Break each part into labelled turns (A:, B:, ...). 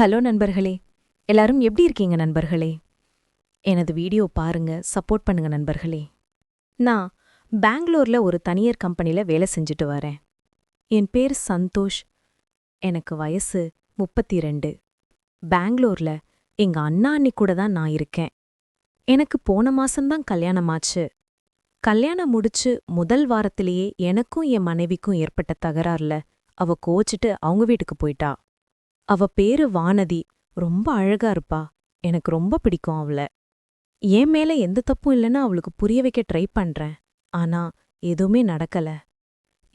A: Hello நண்பர்களே. எல்லாரும் எப்படி இருக்கீங்க நண்பர்களே? எனது வீடியோ பாருங்க சப்போர்ட் பண்ணுங்க நண்பர்களே. நான் பெங்களூர்ல ஒரு தனியார் கம்பெனியில் வேலை செஞ்சுட்டு வரேன். என் பேர் சந்தோஷ். எனக்கு வயசு முப்பத்தி ரெண்டு பெங்களூர்ல எங்க அண்ணா அண்ணி கூட தான் நான் இருக்கேன். எனக்கு போன மாசம்தான் கல்யாணமாச்சு. கல்யாணம் முடிச்சு முதல் வாரத்திலேயே எனக்கும் என் மனைவிக்கும் ஏற்பட்ட தகராறுல அவ கோச்சிட்டு அவங்க வீட்டுக்கு போயிட்டா. அவ பேரு வானதி. ரொம்ப அழகா இருப்பா. எனக்கு ரொம்ப பிடிக்கும் அவள. என் மேல எந்த தப்பும் இல்லைன்னு அவளுக்கு புரிய வைக்க ட்ரை பண்றேன். ஆனா எதுவுமே நடக்கல.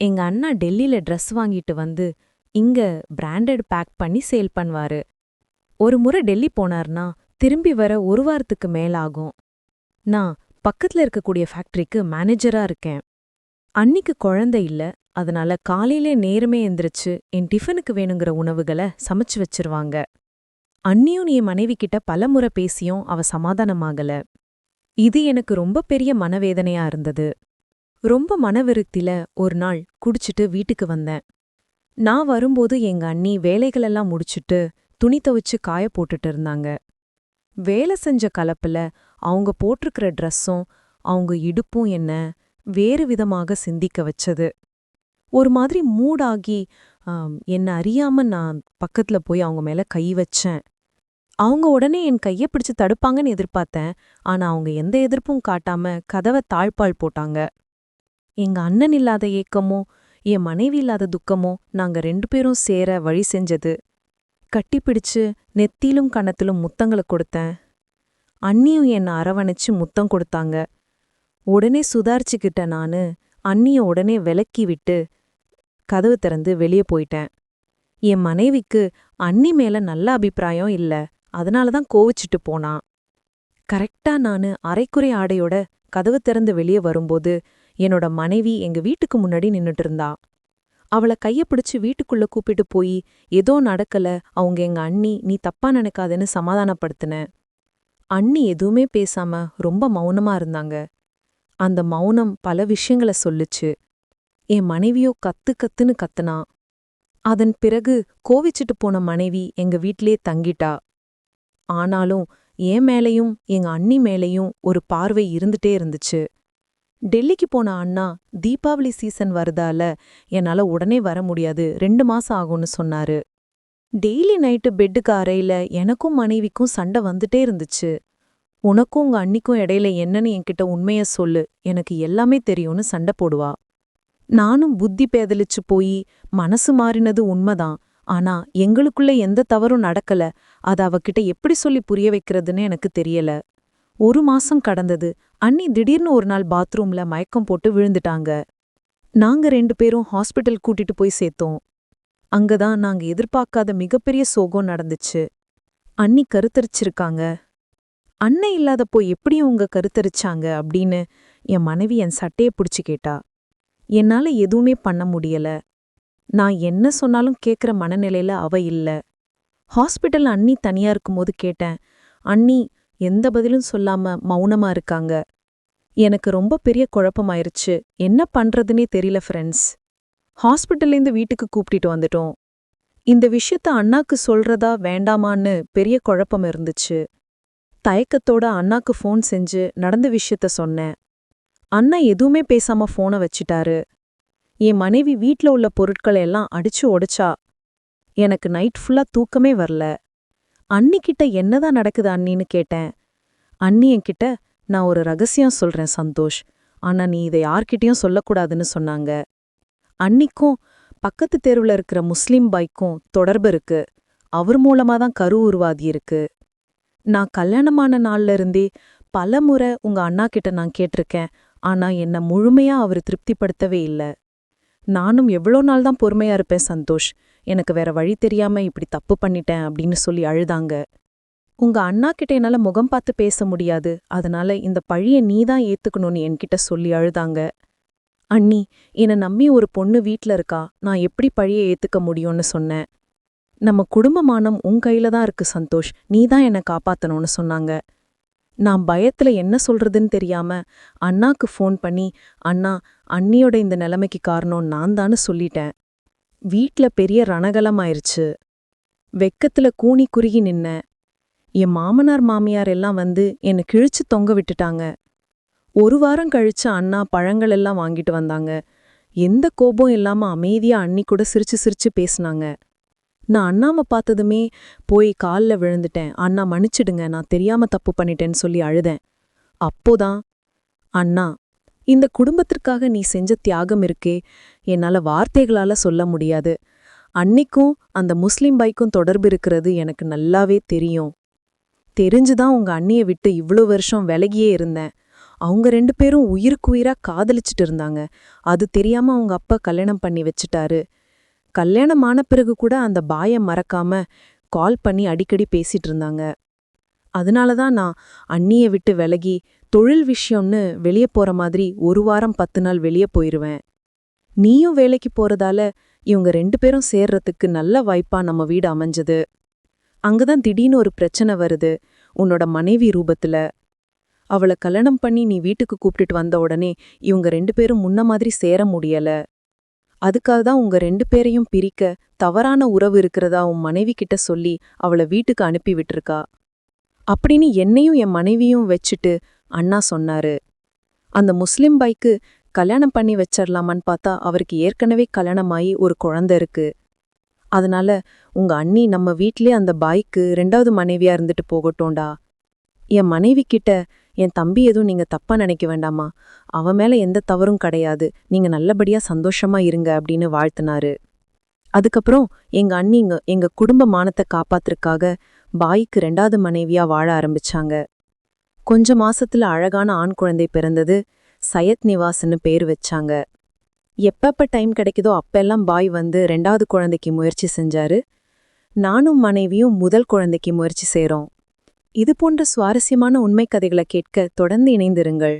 A: எங்க அண்ணா டெல்லியில ட்ரெஸ் வாங்கிட்டு வந்து இங்க பிராண்டட் பேக் பண்ணி சேல் பண்ணுவாரு. ஒரு முறை டெல்லி போனார்னா திரும்பி வர ஒரு வாரத்துக்கு மேலாகும். நான் பக்கத்துல இருக்கக்கூடிய ஃபேக்டரிக்கு மேனேஜரா இருக்கேன். அன்னிக்கு குழந்தை இல்ல அதனால காலையிலே நேரமே எந்திரிச்சு என் டிஃபனுக்கு வேணுங்கிற உணவுகளை சமைச்சு வச்சிருவாங்க. அன்னியும் என் மனைவி கிட்ட பலமுறை பேசியும் அவ சமாதானமாகல. இது எனக்கு ரொம்ப பெரிய மனவேதனையா இருந்தது. ரொம்ப மனவிருத்தில ஒரு நாள் குடிச்சிட்டு வீட்டுக்கு வந்தேன். நான் வரும்போது எங்க அண்ணி வேலைகளெல்லாம் முடிச்சுட்டு துணி துவைச்சு காய போட்டுட்டு இருந்தாங்க. வேலை செஞ்ச கலப்புல அவங்க போட்டிருக்கிற ட்ரெஸ்ஸும் அவங்க இடுப்பும் என்ன வேறு விதமாக சிந்திக்க வச்சது. ஒரு மாதிரி மூடாகி என்னை என்ன அறியாம நான் பக்கத்துல போய் அவங்க மேல கை வச்சேன். அவங்க உடனே என் கைய பிடிச்சு தடுப்பாங்கன்னு எதிர்பார்த்தேன். ஆனா அவங்க எந்த எதிர்ப்பும் காட்டாம கதவை தாழ்பால் போட்டாங்க. எங்க அண்ணன் இல்லாத ஏக்கமோ என் மனைவி இல்லாத துக்கமோ நாங்க ரெண்டு பேரும் சேர வழி செஞ்சது. கட்டிப்பிடிச்சு நெத்திலும் கணத்திலும் முத்தங்களை கொடுத்தேன். அண்ணியும் என்னை அரவணைச்சு முத்தம் கொடுத்தாங்க. உடனே சுதாரிச்சுக்கிட்ட நானு அண்ணிய உடனே விலக்கி விட்டு கதவு திறந்து வெளியே போயிட்டேன். என் மனைவிக்கு அண்ணி மேல நல்ல அபிப்பிராயம் இல்ல அதனால தான் கோவிச்சிட்டு போனான் கரெக்டா நானு அரைக்குறை ஆடையோட கதவு திறந்து வெளியே வரும்போது என்னோட மனைவி எங்க வீட்டுக்கு முன்னாடி நின்னுட்டு இருந்தா. அவள கைய பிடிச்சு வீட்டுக்குள்ள கூப்பிட்டு போய் ஏதோ நடக்கல அவங்க எங்க அண்ணி நீ தப்பா நினைக்காதேன்னு சமாதானப்படுத்தின அண்ணி எதுவுமே பேசாம ரொம்ப மௌனமா இருந்தாங்க. அந்த மௌனம் பல விஷயங்கள சொல்லுச்சு. என் மனைவியோ கத்து கத்துன்னு கத்துனா. அதன் பிறகு கோவிச்சிட்டு போன மனைவி எங்க வீட்டிலே தங்கிட்டா. ஆனாலும் என் மேலையும் எங்க அண்ணி மேலையும் ஒரு பார்வை இருந்துட்டே இருந்துச்சு. டெல்லிக்கு போன அண்ணா தீபாவளி சீசன் வருதால என்னால உடனே வர முடியாது ரெண்டு மாசம் ஆகும்னு சொன்னாரு. டெய்லி நைட்டு பெட்டுக்கு அறையில எனக்கும் மனைவிக்கும் சண்டை வந்துட்டே இருந்துச்சு. உனக்கும் உங்க அன்னிக்கும் இடையில என்னன்னு என்கிட்ட உண்மைய சொல்லு. எனக்கு எல்லாமே தெரியும்னு சண்டை போடுவா. நானும் புத்தி பேதலிச்சு போய் மனசு மாறினது உண்மைதான். ஆனா எங்களுக்குள்ள எந்த தவறும் நடக்கல. அத அவகிட்ட எப்படி சொல்லி புரிய வைக்கிறதுன்னு எனக்கு தெரியல. ஒரு மாசம் கடந்தது. அண்ணி திடீர்னு ஒரு நாள் பாத்ரூம்ல மயக்கம் போட்டு விழுந்துட்டாங்க. நாங்க ரெண்டு பேரும் ஹாஸ்பிட்டல் கூட்டிட்டு போய் சேர்த்தோம். அங்கதான் நாங்க எதிர்பார்க்காத மிகப்பெரிய சோகம் நடந்துச்சு. அண்ணி கருத்தரிச்சிருக்காங்க. அண்ணன் இல்லாதப்போ எப்படி உங்க கருத்தரிச்சாங்க அப்படின்னு என் மனைவி என் சட்டையை பிடிச்சி கேட்டா. என்னால எதுவுமே பண்ண முடியல. நான் என்ன சொன்னாலும் கேக்குற மனநிலையில அவ இல்ல. ஹாஸ்பிட்டல் அண்ணி தனியா இருக்கும்போது கேட்டேன். அண்ணி எந்த பதிலும் சொல்லாம மௌனமா இருக்காங்க? எனக்கு ரொம்ப பெரிய குழப்பமாயிருச்சு. என்ன பண்றதுனே தெரியல ஃப்ரெண்ட்ஸ் ஹாஸ்பிட்டல்லேருந்து வீட்டுக்கு கூப்பிட்டுட்டு வந்துட்டோம். இந்த விஷயத்த அண்ணாக்கு சொல்றதா வேண்டாமான்னு பெரிய குழப்பம் இருந்துச்சு. தயக்கத்தோட அண்ணாக்கு ஃபோன் செஞ்சு நடந்த விஷயத்த சொன்னேன். அண்ணா எதுவுமே பேசாம ஃபோனை வச்சிட்டாரு. என் மனைவி வீட்ல உள்ள பொருட்களை எல்லாம் அடிச்சு உடைச்சா எனக்கு நைட் ஃபுல்லா தூக்கமே வரல. அன்னிக்கிட்ட என்னதான் நடக்குது அண்ணின்னு கேட்டேன். அண்ணி என்கிட்ட நான் ஒரு ரகசியம் சொல்றேன் சந்தோஷ். ஆனா நீ இதை யார்கிட்டயும் சொல்லக்கூடாதுன்னு சொன்னாங்க. அன்னிக்கும் பக்கத்து தெருவுல இருக்கிற முஸ்லிம் பைக்கும் தொடர்பு இருக்கு. அவர் மூலமா தான் கரு உருவாதி இருக்கு. நான் கல்யாணமான நாள்ல இருந்தே பல முறை உங்க அண்ணா கிட்ட நான் கேட்டிருக்கேன். ஆனா என்ன முழுமையா அவர் திருப்திப்படுத்தவே இல்ல. நானும் எவ்வளோ நாள் தான் பொறுமையா இருப்பேன் சந்தோஷ். எனக்கு வேற வழி தெரியாம இப்படி தப்பு பண்ணிட்டேன் அப்படின்னு சொல்லி அழுதாங்க. உங்க அண்ணா கிட்ட என்னால முகம் பார்த்து பேச முடியாது. அதனால இந்த பழிய நீதான் ஏத்துக்கணும்னு என்கிட்ட சொல்லி அழுதாங்க. அண்ணி என்னை நம்பி ஒரு பொண்ணு வீட்ல இருக்கா? நான் எப்படி பழிய ஏத்துக்க முடியும்னு சொன்னேன். நம்ம குடும்பமானம் உன் கையில தான் இருக்கு சந்தோஷ். நீதான் என்னை காப்பாத்தணும்னு சொன்னாங்க. நான் பயத்துல என்ன சொல்றதுன்னு தெரியாம அண்ணாக்கு ஃபோன் பண்ணி அண்ணா அண்ணியோட இந்த நிலைமைக்கு காரணம் நான் தான்னு சொல்லிட்டேன். வீட்ல பெரிய ரணகலம் ஆயிருச்சு.
B: வெக்கத்துல கூனி குறுகி நின்ன. என் மாமனார் மாமியார் எல்லாம் வந்து என்னை கிழிச்சு தொங்க விட்டுட்டாங்க. ஒரு வாரம் கழிச்சு அண்ணா பழங்கள் எல்லாம் வாங்கிட்டு வந்தாங்க. எந்த கோபம் இல்லாம அமைதியா அண்ணி கூட சிரிச்சு சிரிச்சு பேசுனாங்க. நான் அண்ணாவை பார்த்ததுமே போய் காலில் விழுந்துட்டேன். அண்ணா மன்னிச்சிடுங்க நான் தெரியாம தப்பு பண்ணிட்டேன்னு சொல்லி அழுதேன். அப்போதான் அண்ணா இந்த குடும்பத்திற்காக நீ செஞ்ச தியாகம் இருக்கே. என்னால் வார்த்தைகளால சொல்ல முடியாது. அன்னைக்கும் அந்த முஸ்லிம் பைக்கும் தொடர்பு இருக்கிறது எனக்கு நல்லாவே தெரியும். தெரிஞ்சுதான் உங்க அண்ணியை விட்டு இவ்வளோ வருஷம் விலகியே இருந்தேன். அவங்க ரெண்டு பேரும் உயிருக்கு உயிராக காதலிச்சிட்டு இருந்தாங்க. அது தெரியாம அவங்க அப்பா கல்யாணம் பண்ணி வச்சுட்டாரு. கல்யாணம் ஆன பிறகு கூட அந்த பாயை மறக்காம கால் பண்ணி அடிக்கடி பேசிட்டு இருந்தாங்க. அதனால தான் நான் அண்ணியை விட்டு விலகி தொழில் விஷயம்னு வெளியே போற மாதிரி ஒரு வாரம் பத்து நாள் வெளியே போயிருவேன். நீயும் வேலைக்கு போறதால இவங்க ரெண்டு பேரும் சேர்றதுக்கு நல்ல வாய்ப்பா நம்ம வீடு அமைஞ்சது. அங்கதான் திடீர்னு ஒரு பிரச்சனை வருது உன்னோட மனைவி ரூபத்துல. அவளை கல்யாணம் பண்ணி நீ வீட்டுக்கு கூப்பிட்டுட்டு வந்த உடனே இவங்க ரெண்டு பேரும் முன்ன மாதிரி சேர முடியல. அதுக்காக தான் உங்க ரெண்டு பேரையும் பிரிக்க தவறான உறவு இருக்கிறதா உன் மனைவி கிட்ட சொல்லி அவளை வீட்டுக்கு அனுப்பி விட்டுருக்கா? அப்படின்னு என்னையும் என் மனைவியும் வச்சுட்டு அண்ணா சொன்னாரு. அந்த முஸ்லிம் பைக்கு கல்யாணம் பண்ணி வச்சிடலாமான்னு பார்த்தா அவருக்கு ஏற்கனவே கல்யாணமாயி ஒரு குழந்தை இருக்கு. அதனால உங்க அண்ணி நம்ம வீட்லயே அந்த பாய்க்கு ரெண்டாவது மனைவியா இருந்துட்டு போகட்டோண்டா என் மனைவி கிட்ட என் தம்பி எதுவும் நீங்கள் தப்பாக நினைக்க வேண்டாமா அவன் மேலே எந்த தவறும் கிடையாது. நீங்கள் நல்லபடியாக சந்தோஷமாக இருங்க அப்படின்னு வாழ்த்தினாரு. அதுக்கப்புறம் எங்கள் அண்ணிங்க எங்கள் குடும்ப மானத்தை காப்பாத்துறதுக்காக பாய்க்கு ரெண்டாவது மனைவியாக வாழ ஆரம்பிச்சாங்க. கொஞ்ச மாசத்துல அழகான ஆண் குழந்தை பிறந்தது சையத் நிவாஸ்னு பேர் வச்சாங்க. எப்பப்ப டைம் கிடைக்குதோ அப்பெல்லாம் பாய் வந்து ரெண்டாவது குழந்தைக்கு முயற்சி செஞ்சாரு. நானும் மனைவியும் முதல் குழந்தைக்கு முயற்சி செய்கிறோம் இது போன்ற சுவாரஸ்யமான உண்மைக் கதைகளை கேட்க தொடர்ந்து இணைந்திருங்கள்.